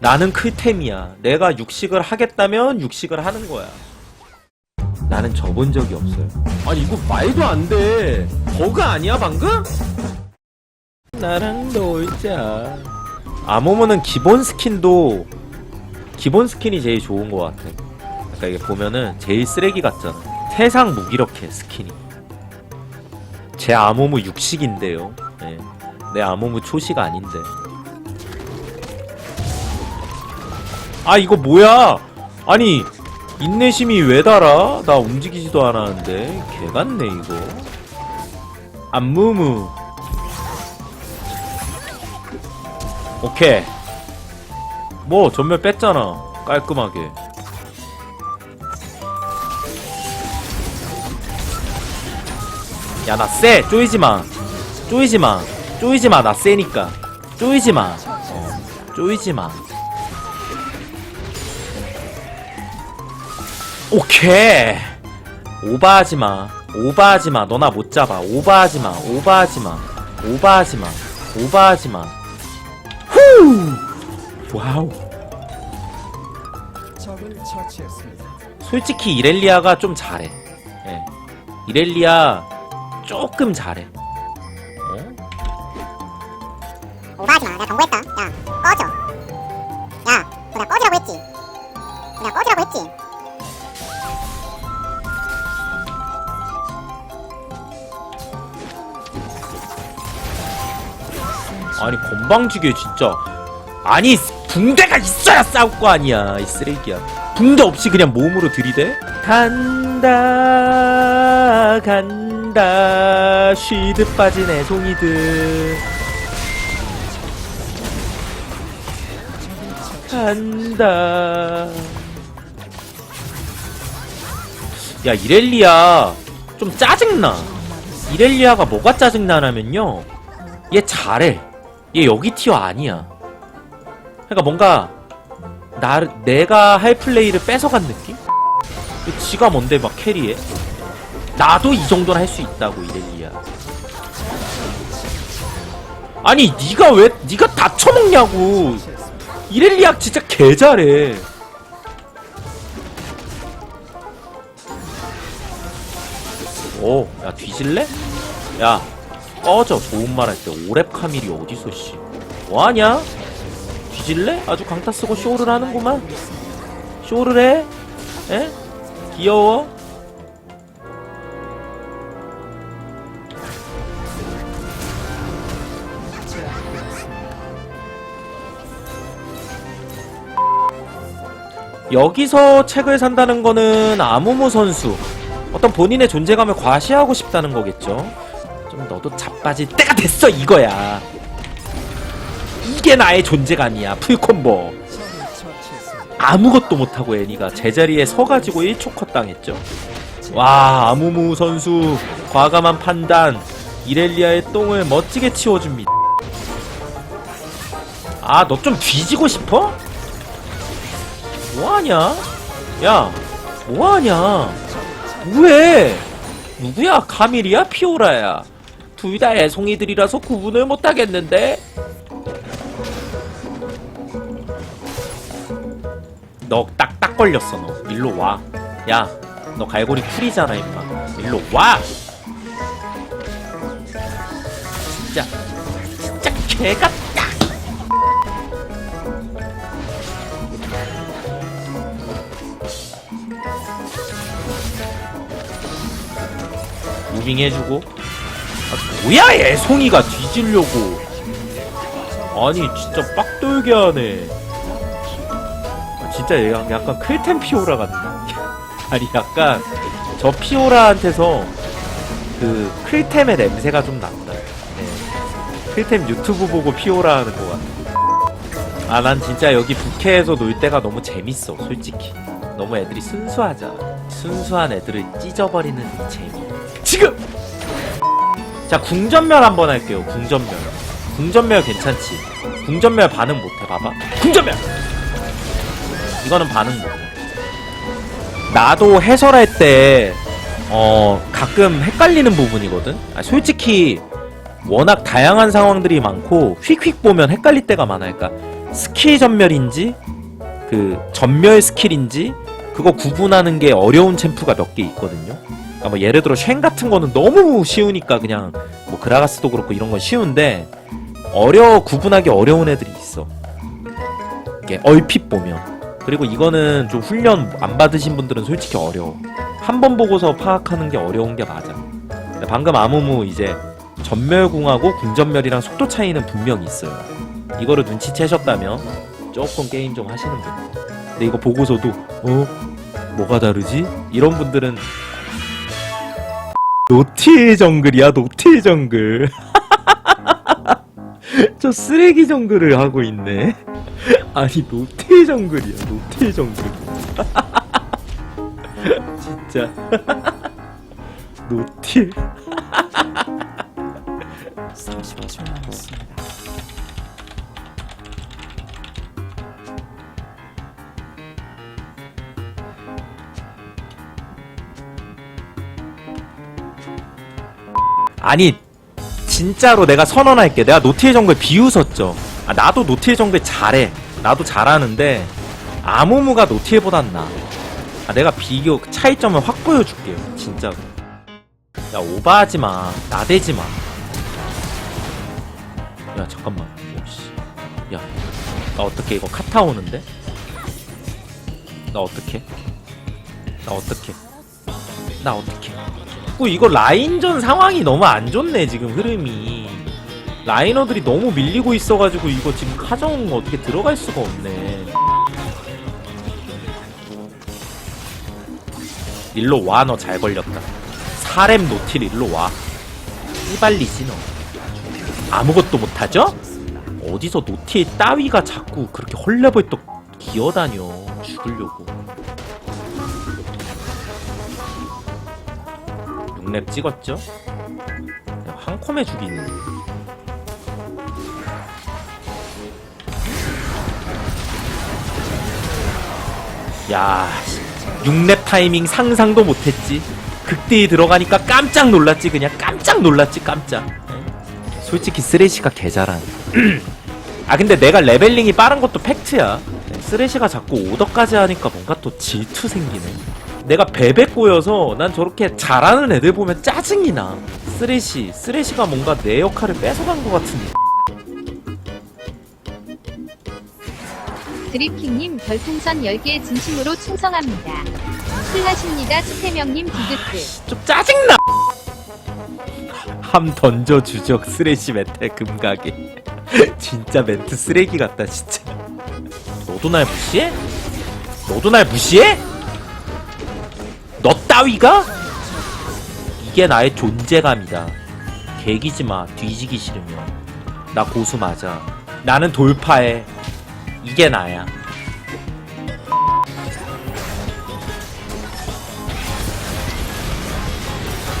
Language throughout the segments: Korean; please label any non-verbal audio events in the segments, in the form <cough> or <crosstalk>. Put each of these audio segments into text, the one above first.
나는 클템이야. 내가 육식을 하겠다면 육식을 하는 거야. 나는 접은 적이 없어요. 아니 이거 말도 안 돼. 버그 아니야 방금? 나랑 놀자. 아모모는 기본 스킨도 기본 스킨이 제일 좋은 것 같아. 그러니까 이게 보면은 제일 쓰레기 같잖아. 세상 무기력해 스킨이. 제 아모무 육식인데요. 예. 내 아모무 초식 아닌데. 아 이거 뭐야? 아니 인내심이 왜 달아? 나 움직이지도 않았는데 개 같네 이거. 안무무. 오케이. 뭐 전멸 뺐잖아. 깔끔하게. 야나 쎄. 쪼이지 마. 쪼이지 마. 쪼이지 마. 나 쎄니까. 쪼이지 마. 어. 쪼이지 마. 오케이. 오바하지 마. 오바하지 마. 너나 못 잡아. 오바하지 마. 오바하지 마. 오바하지 마. 오바하지 마. 후. 와우. 적을 처치했습니다. 솔직히 이렐리아가 좀 잘해. 예. 이렐리아 조금 잘해. 어? 오바하지 마. 내가 경고했다. 야, 꺼져. 야, 너 내가 꺼지라고 했지. 내가 꺼지라고 했지. 아니 건방지게 진짜. 아니 붕대가 있어야 싸울 거 아니야 이 쓰레기야. 붕대 없이 그냥 몸으로 들이대? 간다 간다. 쉬듯 빠진 애송이들. 간다. 야 이렐리아 좀 짜증나. 이렐리아가 뭐가 짜증나냐면요. 얘 잘해 얘 여기 티어 아니야 그러니까 뭔가 나 내가 할 플레이를 뺏어간 느낌? 지가 뭔데 막 캐리해? 나도 이 정도는 할 수 있다고 이렐리아. 아니 네가 왜 네가 다 처먹냐고. 이렐리아 진짜 개 잘해. 오, 야 뒤질래? 야 꺼져 좋은 말 할 때 오랩 카밀이 어디서 씨? 뭐하냐? 뒤질래? 아주 강타 쓰고 쇼를 하는구만. 쇼를 해? 에? 귀여워? 여기서 책을 산다는 거는 아무무 선수 어떤 본인의 존재감을 과시하고 싶다는 거겠죠. 좀 너도 자빠질 때가 됐어 이거야. 이게 나의 존재감이야 풀콤보. 아무것도 못하고 애니가 제자리에 서가지고 1초 컷 당했죠. 와 아무무 선수 과감한 판단 이렐리아의 똥을 멋지게 치워줍니다. 아 너 좀 뒤지고 싶어? 뭐하냐? 야 뭐하냐? 왜? 누구야? 카밀이야? 피오라야? 둘 다 애송이들이라서 구분을 못하겠는데? 너 딱딱 걸렸어 너. 일로 와야 너 갈고리 쿨이잖아 임마. 일로 와! 진짜 진짜 개같다 무빙 해주고. 아 뭐야 애송이가 뒤지려고 아니 진짜 빡돌게 하네 아, 진짜 얘가 약간 클템 피오라 같다. <laughs> 아니 약간 저 피오라한테서 그 클템의 냄새가 좀 난다. 네. 클템 유튜브 보고 피오라 하는 것 같아. 아 난 진짜 여기 부캐에서 놀 때가 너무 재밌어 솔직히. 너무 애들이 순수하잖아. 순수한 애들을 찢어버리는 이 재미. 지금! 자 궁전멸 한번 할게요. 궁전멸. 궁전멸 괜찮지? 궁전멸 반응 못해 봐봐. 궁전멸! 이거는 반응 못. 나도 해설할 때, 어, 가끔 헷갈리는 부분이거든? 아, 솔직히, 워낙 다양한 상황들이 많고, 휙휙 보면 헷갈릴 때가 많아. 그러니까, 스킬 전멸인지 그 전멸 스킬인지 그거 구분하는 게 어려운 챔프가 몇 개 있거든요. 그러니까 뭐 예를 들어 쉔 같은 거는 너무 쉬우니까 그냥 뭐 그라가스도 그렇고 이런 건 쉬운데 어려 구분하기 어려운 애들이 있어. 이게 얼핏 보면. 그리고 이거는 좀 훈련 안 받으신 분들은 솔직히 어려워. 한 번 보고서 파악하는 게 어려운 게 맞아. 방금 아무무 이제 전멸궁하고 궁전멸이랑 속도 차이는 분명히 있어요. 이거를 눈치채셨다면 조금 게임 좀 하시는 분. 근데 이거 보고서도 어 뭐가 다르지? 이런 분들은 노티의 정글이야 노티의 정글. <laughs> 저 쓰레기 정글을 하고 있네. <laughs> 아니 노티의 정글이야 노티의 정글. <laughs> 진짜 노티. 30초 남았습니다. 아니 진짜로 내가 선언할게. 내가 노티의 정글 비웃었죠. 아, 나도 노티의 정글 잘해. 나도 잘하는데 아무무가 노티에보단 나. 아, 내가 비교 차이점을 확 보여줄게요 진짜로. 야 오바하지마. 나대지마. 야 잠깐만. 오씨. 야나 어떻게 이거 카타 오는데? 나 어떻게? 나 어떻게? 나 어떻게 자꾸 이거 라인전 상황이 너무 안 좋네 지금 흐름이. 라이너들이 너무 밀리고 있어가지고 이거 지금 카정 어떻게 들어갈 수가 없네. 일로 와 너 잘 걸렸다. 사렘 노틸 일로 와. 이발리지 너. 아무것도 못하죠? 어디서 노틸 따위가 자꾸 그렇게 헐레벌떡 기어다녀 죽으려고 6렙 찍었죠? 그냥 한 콤에 죽이는 야 6렙 타이밍 상상도 못했지. 극대에 들어가니까 깜짝 놀랐지 그냥. 깜짝 놀랐지 깜짝. 솔직히 쓰레쉬가 개잘한 <clears throat> 아 근데 내가 레벨링이 빠른 것도 팩트야. 쓰레쉬가 자꾸 오더까지 하니까 뭔가 또 질투 생기네 내가 베베 꼬여서 난 저렇게 잘하는 애들 보면 짜증이 나. 쓰레쉬, 쓰레쉬가 뭔가 내 역할을 뺏어간 것 같은데. 드립킹님 별풍선 10개 진심으로 충성합니다. 슬하십니다. 추태명님 디귿트. 좀 짜증나! 함 던져 주적 쓰레쉬 멘트 금가게. <laughs> 진짜 멘트 쓰레기 같다, 진짜. 너도 날 무시해? 너도 날 무시해? 너 따위가? 이게 나의 존재감이다. 개기지 마. 뒤지기 싫으면. 나 고수 맞아. 나는 돌파해. 이게 나야.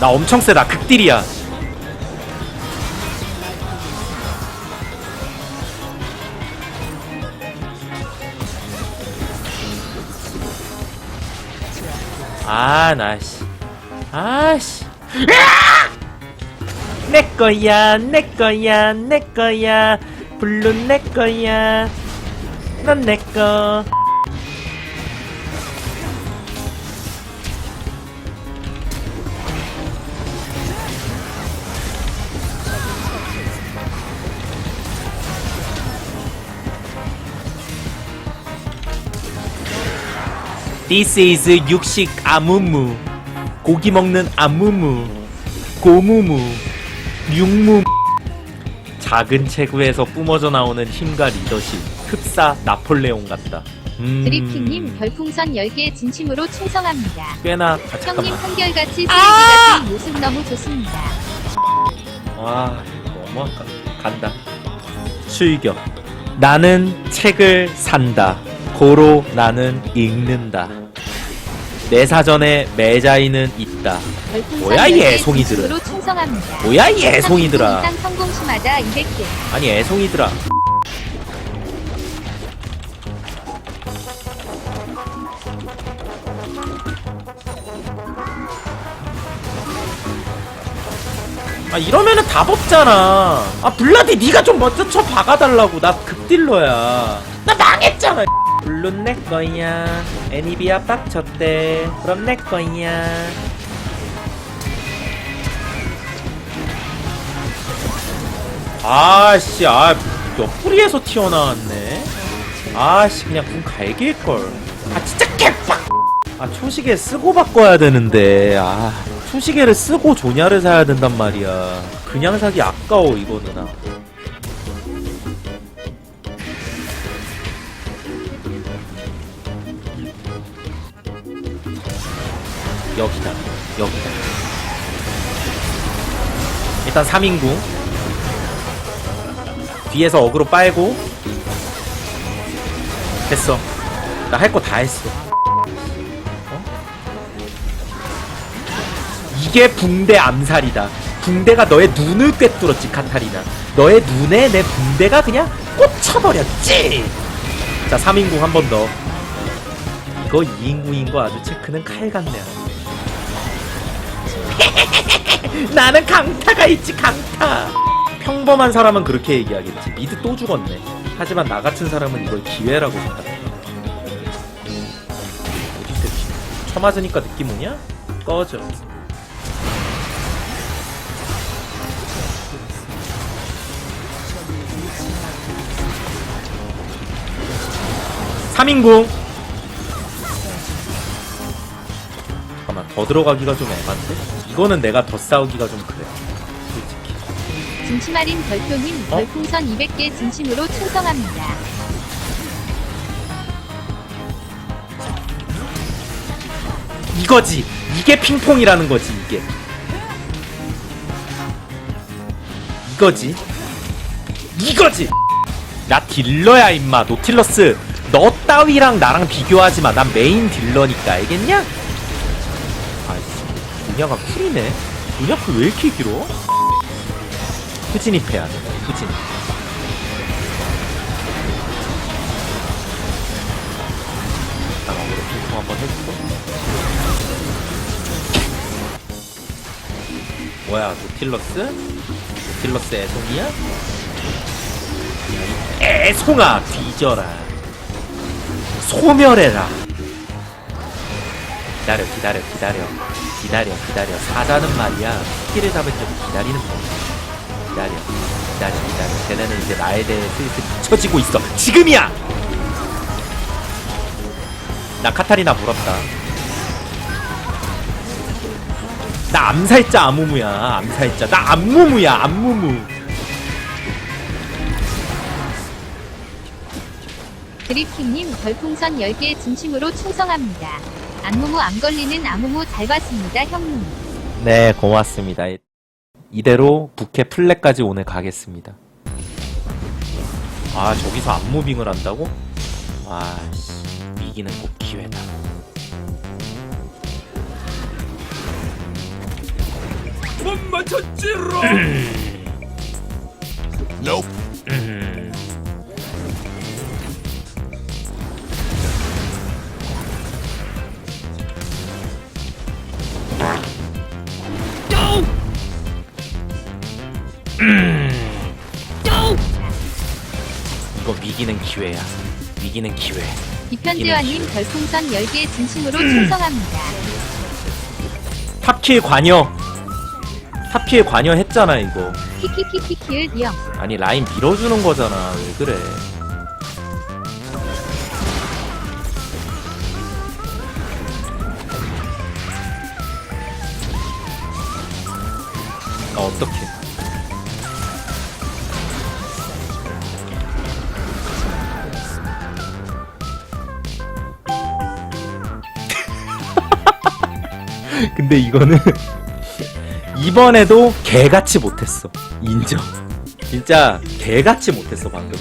나 엄청 세다. 극딜이야. 아, 나, 씨. 아, 씨. 내 거야, 내 거야, 내 거야. 블루 내 거야. 넌 내 거. This is 육식 아무무. 고기 먹는 아무무. 고무무. 육무. 작은 체구에서 뿜어져 나오는 힘과 리더십. 흡사 나폴레옹 같다. 음, 드립킹님 별풍선 10개 진심으로 충성합니다. 꽤나 아, 형님 잠깐만. 한결같이 쓰레기 같은 모습 너무 좋습니다. 와 너무 아까? 간다. 출격. 나는 책을 산다. 고로 나는 읽는다 내 사전에 매자이는 있다. 뭐야, 이 10개 애송이들은. 뭐야 이 애송이들아. 이상 성공시마다 200개. 아니 애송이들아. 아 이러면은 답 없잖아. 아 블라디 네가 좀 먼저 쳐 박아달라고. 나그 족딜러야. 나 망했잖아 물론 내 거야. 애니비아 빡쳤대. 그럼 내 거야. 아씨 아 옆구리에서 튀어나왔네. 아씨 그냥 궁 갈길걸. 아 진짜 개빡. 아 초시계 쓰고 바꿔야 되는데. 아 초시계를 쓰고 조냐를 사야 된단 말이야. 그냥 사기 아까워 이거는. 아. 여기다. 여기다. 일단 3인궁. 뒤에서 어그로 빨고. 됐어. 나 할 거 다 했어. 어? 이게 붕대 암살이다. 붕대가 너의 눈을 꿰뚫었지 카타리나. 너의 눈에 내 붕대가 그냥 꽂혀버렸지! 자 3인궁 한 번 더. 이거 2인궁인 거 아주 체크는 칼 같네 <laughs> 나는 강타가 있지 강타. 평범한 사람은 그렇게 얘기하겠지. 미드 또 죽었네. 하지만 나 같은 사람은 이걸 기회라고 생각해. 어디 쳐맞으니까 느낌 오냐? 꺼져. 삼인궁 잠깐만 더 들어가기가 좀 애반데? 이거는 내가 더 싸우기가 좀 그래. 솔직히. 진치마린 별표님 어? 별풍선 200개 진심으로 충성합니다. 이거지. 이게 핑퐁이라는 거지 이게. 이거지. 이거지. 나 딜러야 임마. 노틸러스. 너 따위랑 나랑 비교하지 마 난 메인 딜러니까 알겠냐? 분야가 쿨이네 분야 쿨왜 이렇게 길어? 후진이 패야 돼 후진 나 오늘 핑퐁 한번 해줄까? 뭐야 노틸러스? 노틸러스 애송이야? 애송아 뒤져라 소멸해라 기다려 기다려 기다려 기다려 기다려. 사자는 말이야. 키를 잡을 때도 기다리는 법이야. 기다려 기다려 기다려. 쟤네는 이제 나에 대해 슬슬 미쳐지고 있어. 지금이야! 나 카타리나 물었다. 나 암살자 아무무야. 암살자. 나 암무무야 암무무. 드리핑님 별풍선 10개 진심으로 충성합니다. 안무무 안 걸리는 아무무 잘 봤습니다 형님. 네 고맙습니다 이대로 부캐 플랫까지 오늘 가겠습니다 아 저기서 암무빙을 한다고? 아씨 이기는 꼭 기회다 못 맞췄지롱. <clears throat> 음. 이거 미기는 기회야. 미기는 기회. 이편재화님 별풍선 10개 진심으로 충성합니다. 탑킬 관여. 탑킬 관여 했잖아 이거. 키키키키키을 영. 아니 라인 밀어주는 거잖아. 왜 그래? <laughs> 근데 이거는 <laughs> 이번에도 개같이 못했어. 인정. 진짜 개같이 못했어 방금.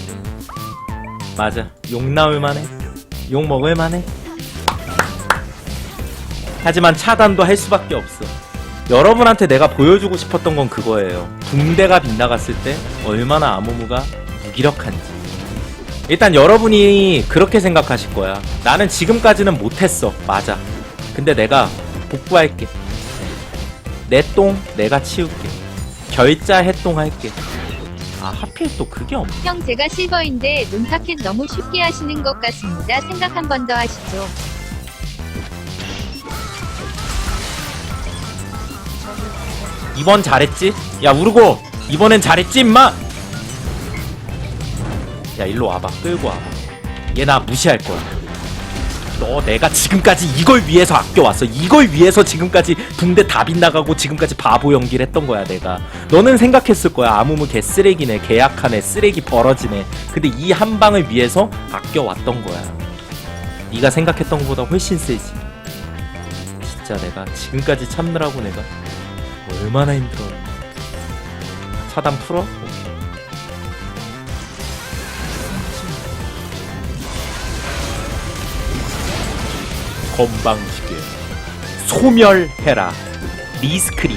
맞아. 욕 나올 만해. 욕 먹을 만해. 하지만 차단도 할 수밖에 없어. 여러분한테 내가 보여주고 싶었던 건 그거예요. 붕대가 빗나갔을 때 얼마나 아무무가 무기력한지. 일단 여러분이 그렇게 생각하실 거야. 나는 지금까지는 못했어. 맞아. 근데 내가 복구할게. 내 똥 내가 치울게. 결자 해똥 할게. 아 하필 또 그게 없네 형 제가 실버인데 론타켓 너무 쉽게 하시는 것 같습니다. 생각 한 번 더 하시죠. 이번 잘했지? 야 우르고 이번엔 잘했지 임마 야 일로 와봐 끌고 와봐 얘 나 무시할 거야 너 내가 지금까지 이걸 위해서 아껴왔어. 이걸 위해서 지금까지 붕대 다 빗나가고 지금까지 바보 연기를 했던 거야 내가. 너는 생각했을 거야. 아무무 개 쓰레기네 계약하네 쓰레기 벌어지네. 근데 이 한 방을 위해서 아껴왔던 거야. 네가 생각했던 것보다 훨씬 세지. 진짜 내가 지금까지 참느라고 내가 얼마나 힘들어. 차단 풀어? 건방지게 소멸해라. 리스크림,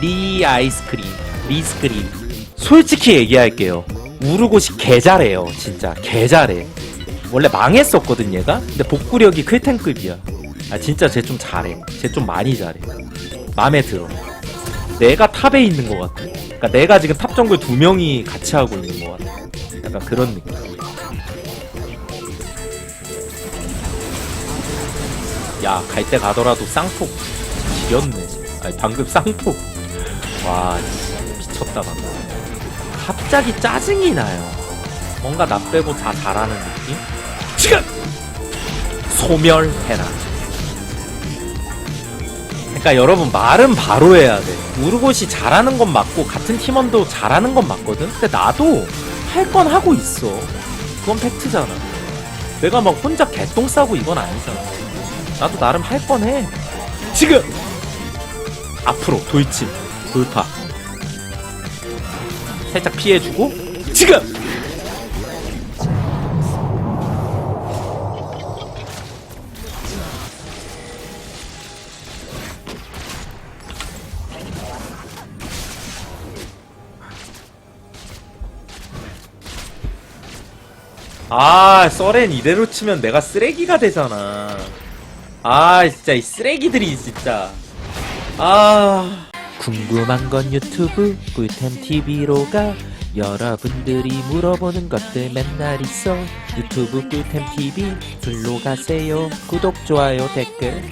리 아이스크림, 리스크림. 솔직히 얘기할게요. 우르고시 개 잘해요. 진짜 개 잘해. 원래 망했었거든 얘가. 근데 복구력이 클텐급이야. 아 진짜 쟤 좀 잘해. 쟤 좀 많이 잘해. 마음에 들어. 내가 탑에 있는 것 같아. 그러니까 내가 지금 탑 정글 두 명이 같이 하고 있는 것 같아. 약간 그런 느낌. 야, 갈 때 가더라도 쌍폭 지렸네. 아니, 방금 쌍폭. 와, 미쳤다, 방금. 갑자기 짜증이 나요. 뭔가 나 빼고 다 잘하는 느낌? 지금! 소멸해라. 그러니까 여러분 말은 바로 해야 돼. 우르고시 잘하는 건 맞고 같은 팀원도 잘하는 건 맞거든. 근데 나도 할 건 하고 있어. 그건 팩트잖아. 내가 막 혼자 개똥 싸고 이건 아니잖아. 나도 나름 할건 해. 지금 앞으로 돌진 돌파 살짝 피해주고 지금 아, 썰엔 이대로 치면 내가 쓰레기가 되잖아. 아, 진짜 이 쓰레기들이 진짜. 아. 궁금한 건 유튜브 꿀템 TV로 가. 여러분들이 물어보는 것들 맨날 있어. 유튜브 꿀템 TV 글로 가세요. 구독, 좋아요, 댓글.